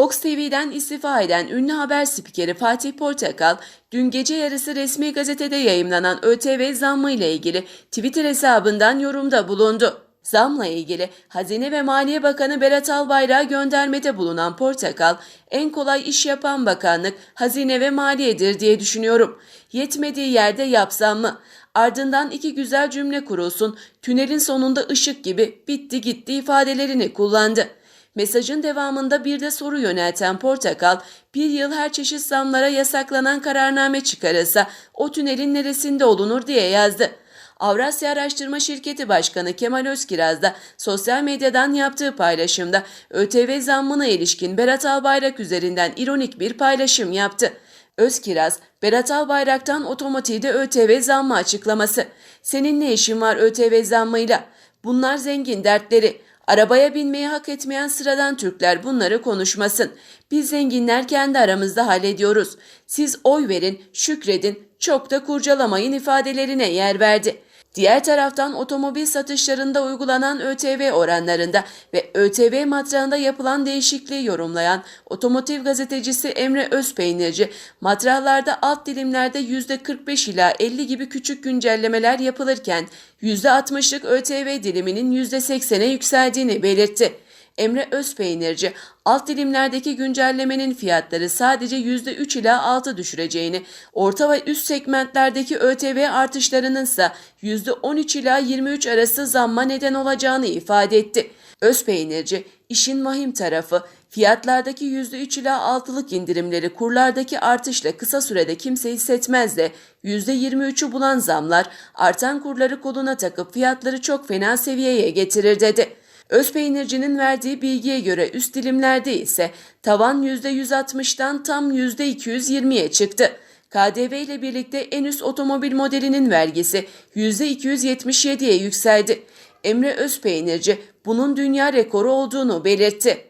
Fox TV'den istifa eden ünlü haber spikeri Fatih Portakal, dün gece yarısı resmi gazetede yayımlanan ÖTV zammı ile ilgili Twitter hesabından yorumda bulundu. Zamla ilgili Hazine ve Maliye Bakanı Berat Albayrak'a göndermede bulunan Portakal, en kolay iş yapan bakanlık Hazine ve Maliye'dir diye düşünüyorum. Yetmediği yerde yapsam mı? Ardından iki güzel cümle kurulsun, tünelin sonunda ışık gibi bitti gitti ifadelerini kullandı. Mesajın devamında bir de soru yönelten Portakal, bir yıl her çeşit zamlara yasaklanan kararname çıkarılsa o tünelin neresinde olunur diye yazdı. Avrasya Araştırma Şirketi Başkanı Kemal Özkiraz da sosyal medyadan yaptığı paylaşımda ÖTV zammına ilişkin Berat Albayrak üzerinden ironik bir paylaşım yaptı. Özkiraz, Berat Albayrak'tan otomotivde ÖTV zammı açıklaması. Senin ne işin var ÖTV zammıyla? Bunlar zengin dertleri. Arabaya binmeyi hak etmeyen sıradan Türkler bunları konuşmasın. Biz zenginler kendi aramızda hallediyoruz. Siz oy verin, şükredin, çok da kurcalamayın ifadelerine yer verdi. Diğer taraftan otomobil satışlarında uygulanan ÖTV oranlarında ve ÖTV matrağında yapılan değişikliği yorumlayan otomotiv gazetecisi Emre Özpeynirci, matrahlarda alt dilimlerde %45 ila 50 gibi küçük güncellemeler yapılırken %60'lık ÖTV diliminin %80'e yükseldiğini belirtti. Emre Özpeynirci, alt dilimlerdeki güncellemenin fiyatları sadece %3 ila 6 düşüreceğini, orta ve üst segmentlerdeki ÖTV artışlarının ise %13 ila 23 arası zamma neden olacağını ifade etti. Özpeynirci, işin vahim tarafı, fiyatlardaki %3 ila 6'lık indirimleri kurlardaki artışla kısa sürede kimse hissetmez de %23'ü bulan zamlar artan kurları koluna takıp fiyatları çok fena seviyeye getirir dedi. Özpeynircinin verdiği bilgiye göre üst dilimlerde ise tavan %160'dan tam %220'ye çıktı. KDV ile birlikte en üst otomobil modelinin vergisi %277'ye yükseldi. Emre Özpeynirci bunun dünya rekoru olduğunu belirtti.